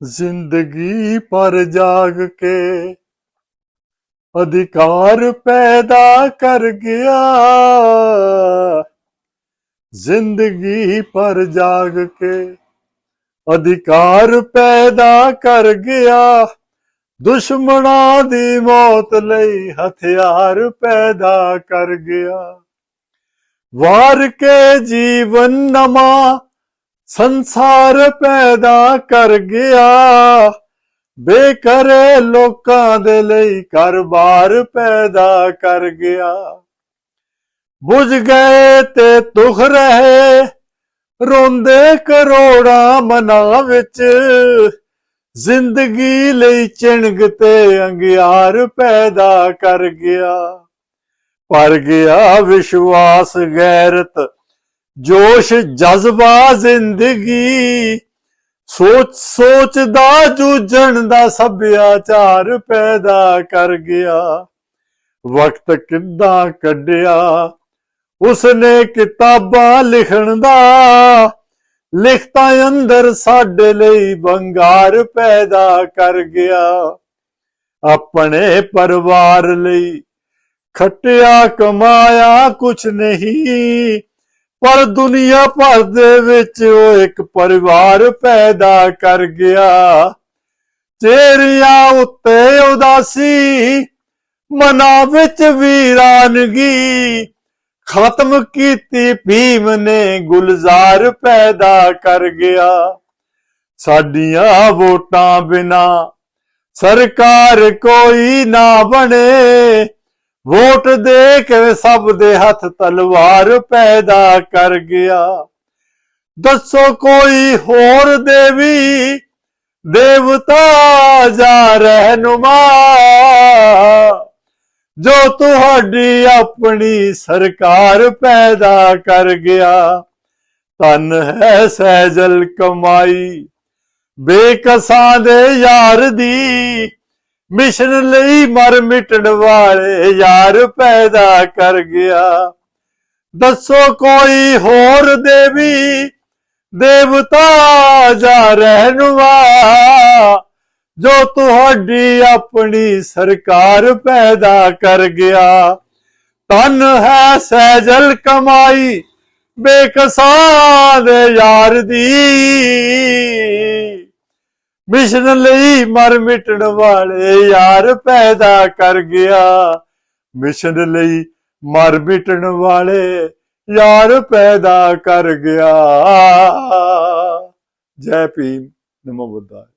ਜ਼ਿੰਦਗੀ ਪਰ ਜਾਗ ਕੇ ਅਧਿਕਾਰ ਪੈਦਾ ਕਰ ਗਿਆ ਜ਼ਿੰਦਗੀ ਪਰ ਜਾਗ ਕੇ ਅਧਿਕਾਰ ਪੈਦਾ ਕਰ ਗਿਆ ਦੁਸ਼ਮਣਾਂ ਦੀ ਮੌਤ ਲਈ ਹਥਿਆਰ ਪੈਦਾ ਕਰ ਗਿਆ ਵਾਰ ਕੇ ਜੀਵਨ ਨਮਾ ਸੰਸਾਰ ਪੈਦਾ ਕਰ ਗਿਆ। ਬੇਕਰੇ ਲੋਕਾਂ ਦੇ ਲਈ ਕਾਰੋਬਾਰ ਪੈਦਾ ਕਰ ਗਿਆ। ਬੁਝ ਗਏ ਤੇ ਦੁਖ ਰਹੇ, ਰੋਂਦੇ ਕਰੋੜਾਂ ਮਨਾਂ ਵਿੱਚ। ਜ਼ਿੰਦਗੀ ਲਈ ਚਿਣਗ ਤੇ ਅੰਗਿਆਰ ਪੈਦਾ ਕਰ ਗਿਆ। ਪਰ ਗਿਆ ਵਿਸ਼ਵਾਸ, ਗੈਰਤ ਜੋਸ਼ ਜਜ਼ਬਾ ਜ਼ਿੰਦਗੀ। ਸੋਚ ਸੋਚਦਾ ਜੂਝਣ ਦਾ ਸੱਭਿਆਚਾਰ ਪੈਦਾ ਕਰ ਗਿਆ। ਵਕਤ ਕਿੱਦਾਂ ਕੱਢਿਆ? ਉਸਨੇ ਕਿਤਾਬਾਂ ਲਿਖਣ ਦਾ। ਲਿਖਤਾ ਅੰਦਰ ਸਾਡੇ ਲਈ ਬੰਗਾਰ ਪੈਦਾ ਕਰ ਗਿਆ। ਆਪਣੇ ਪਰਿਵਾਰ ਲਈ ਖੱਟਿਆ ਕਮਾਇਆ ਕੁਛ ਨਹੀਂ। ਪਰ ਦੁਨੀਆ ਭਰ ਦੇ ਵਿੱਚ ਉਹ ਇੱਕ ਪਰਿਵਾਰ ਪੈਦਾ ਕਰ ਗਿਆ। ਚਿਹਰਿਆਂ ਉੱਤੇ ਉਦਾਸੀ, ਮਨਾਂ ਵਿੱਚ ਵੀਰਾਨਗੀ, ਖਤਮ ਕੀਤੀ ਭੀਮ ਨੇ ਗੁਲਜ਼ਾਰ ਪੈਦਾ ਕਰ ਗਿਆ। ਸਾਡੀਆਂ ਵੋਟਾਂ ਬਿਨਾ ਸਰਕਾਰ ਕੋਈ ਨਾ ਬਣੇ ਵੋਟ ਦੇ ਕੇ ਸਭ ਦੇ ਹੱਥ ਤਲਵਾਰ ਪੈਦਾ ਕਰ ਗਿਆ। ਦੱਸੋ ਕੋਈ ਹੋਰ ਦੇਵੀ, ਦੇਵਤਾ ਜਾਂ ਰਹਿਨੁਮਾ, ਜੋ ਤੁਹਾਡੀ ਆਪਣੀ ਸਰਕਾਰ ਪੈਦਾ ਕਰ ਗਿਆ। ਤਨ ਹੈ ਸਹਿਜਲ ਕਮਾਈ, ਬੇਕਸਾਂ ਦੇ ਯਾਰ ਦੀ ਮਿਸ਼ਨ ਲਈ ਮਰ ਮਿਟਣ ਵਾਲੇ ਯਾਰ ਪੈਦਾ ਕਰ ਗਿਆ। ਦੱਸੋ ਕੋਈ ਹੋਰ ਦੇਵੀ, ਦੇਵਤਾ ਜਾਂ ਰਹਿਨੁਮਾ, ਜੋ ਤੁਹਾਡੀ ਆਪਣੀ ਸਰਕਾਰ ਪੈਦਾ ਕਰ ਗਿਆ। ਤਨ ਹੈ ਸਹਿਜਲ ਕਮਾਈ, ਬੇਕਸਾਂ ਦੇ ਯਾਰ ਦੀ। ਮਿਸ਼ਨ ਲਈ ਮਰ ਮਿਟਣ ਵਾਲੇ ਯਾਰ ਪੈਦਾ ਕਰ ਗਿਆ। ਮਿਸ਼ਨ ਲਈ ਮਰ ਮਿਟਣ ਵਾਲੇ ਯਾਰ ਪੈਦਾ ਕਰ ਗਿਆ। ਜੈ ਭੀਮ। ਨਮੋ ਬੁੱਧਾਏ।